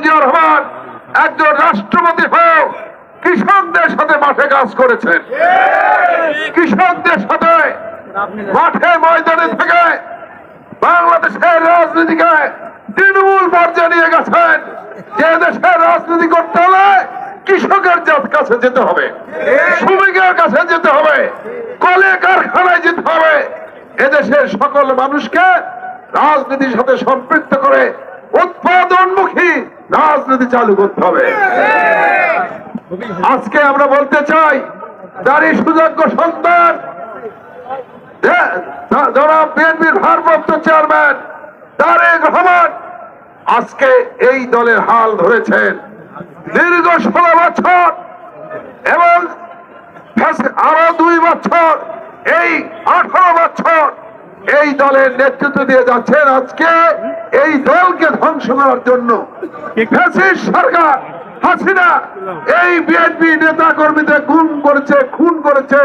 রহমান একজন রাষ্ট্রপতি হয়েও কৃষকদের সাথে মাঠে কাজ করেছেন। কৃষকদের সাথে মাঠে ময়দানে থেকে বাংলাদেশের রাজনীতিকে তৃণমূল পর্যায়ে নিয়ে গেছেন। যে দেশের রাজনীতি করতে হলে কৃষকের জাত কাছে যেতে হবে, শ্রমিকের কাছে যেতে হবে, কলে কারখানায় যেতে হবে। এদেশের সকল মানুষকে রাজনীতির সাথে সম্পৃক্ত করে রাজনীতি চালু করতে হবে। আজকে আমরা বলতে চাই তারই সুযোগ্য সন্তান জনাব বিএনপির ভারপ্রাপ্ত চেয়ারম্যান তারেক রহমান আজকে এই দলের হাল ধরেছেন। দীর্ঘ ষোলো বছর এবং আরও দুই বছর, এই আঠারো বছর এই দলের নেতৃত্ব দিয়ে যাচ্ছেন আজকে। এই দলকে ধ্বংস করার জন্য সরকার হাসিনা এই বিএনপি নেতা কর্মীদের গুম করেছে খুন করেছে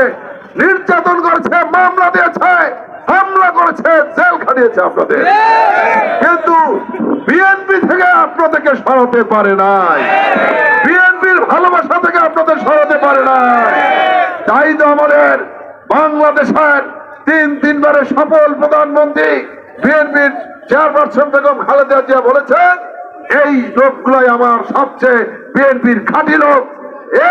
নির্যাতন করেছে মামলা দিয়েছে হামলা করেছে জেল খাটিয়েছে আপনাদের। কিন্তু বিএনপি থেকে আপনাদেরকে সরাতে পারে নাই। বিএনপির ভালোবাসা থেকে আপনাদের সরাতে পারে নাই। তাই তো আমাদের বাংলাদেশের তিন তিনবারের সফল প্রধানমন্ত্রী বিএনপির চেয়ারপারসন বেগম খালেদা জিয়া বলেছেন, এই লোকগুলাই আমার সবচেয়ে বিএনপির খাঁটি লোক।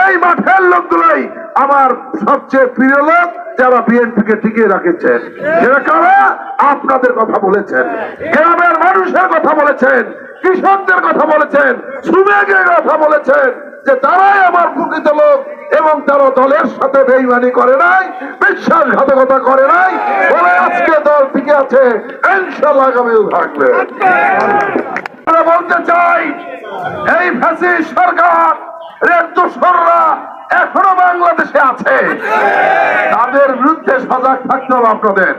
এই মাঠের লোকগুলাই আমার সবচেয়ে প্রিয় লোক যারা বিএনপিকে টিকিয়ে রাখেছেন। যারা কারা? আপনাদের কথা বলেছেন। গ্রামের মানুষের কথা বলেছেন। কৃষকদের কথা বলেছেন। শ্রমিকের কথা বলেছেন যে তারাই আমার প্রকৃত লোক। এবং তারা দলের সাথে বেইমানি করে নাই, বিশ্বাসঘাতকতা করে নাই, বলে আজকে দল টিকে আছে ইনশাল্লাহ আগামীও থাকবে। বলতে চাই, এই ফ্যাসিস সরকার এখনও বাংলাদেশে আছে। তাদের বিরুদ্ধে সজাগ থাকতে হবে আপনাদের।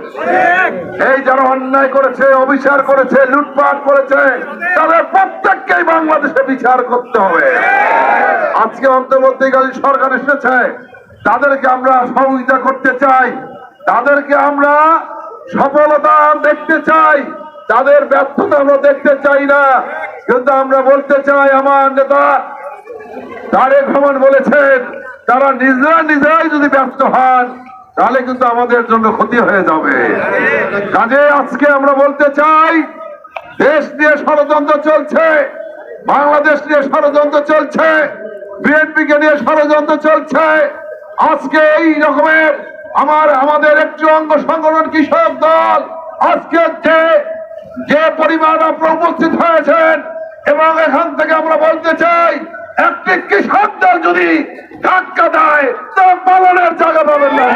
এই যারা অন্যায় করেছে, অবিচার করেছে, লুটপাট করেছে, তাদের প্রত্যেককেই বাংলাদেশে বিচার করতে হবে। আজকে অন্তর্বর্তীকালীন সরকার এসেছে। তাদেরকে আমরা সহযোগিতা করতে চাই। তাদেরকে আমরা সফলতা দেখতে চাই। তাদের ব্যর্থতা আমরা দেখতে চাই না। কিন্তু আমরা বলতে চাই, আমার নেতা তারেক রহমান বলেছেন, তারা নিজেরা নিজেরাই যদি ব্যস্ত হন, তাহলে কিন্তু আমাদের জন্য ক্ষতি হয়ে যাবে। কাজে আজকে আমরা বলতে চাই, দেশ নিয়ে ষড়যন্ত্র চলছে, বাংলাদেশ নিয়ে ষড়যন্ত্র চলছে। বিএনপি কে নিয়ে ষড়যন্ত্র চলছে। আজকে এই রকমের আমার, আমাদের একটি অঙ্গ সংগঠন কৃষক দল আজকে যে যে পরিমাণ আপনারা উপস্থিত হয়েছেন এবং এখান থেকে আমরা বলতে চাই, একটি কৃষক দল যদি ধাক্কা দেয়, তো পালনের জায়গা পাবেন না।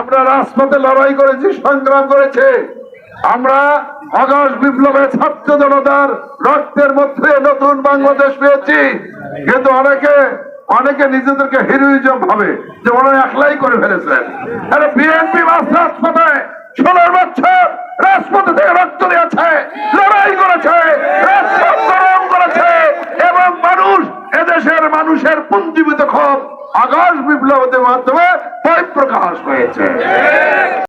আমরা রাজপথে লড়াই করেছি, সংগ্রাম করেছে। আমরা আগস্ট বিপ্লবের ছাত্র জনতার রক্তের মধ্যে নতুন বাংলাদেশ পেয়েছি। কিন্তু অনেকে অনেকে নিজেদেরকে হিরোইজম ভাবে, যে ওরা একলাই করে ফেলেছেন। আরে বিএনপি মাস রাজপথে ষোলো বছর রাজপথে থেকে রক্ত দিয়েছে, লড়াই করেছে, রাজপথ গরম করেছে, এবং মানুষ, এদেশের মানুষের পুঞ্জীবিত ক্ষোভ আকাশ বিপ্লবের মাধ্যমে প্রকাশ হয়েছে।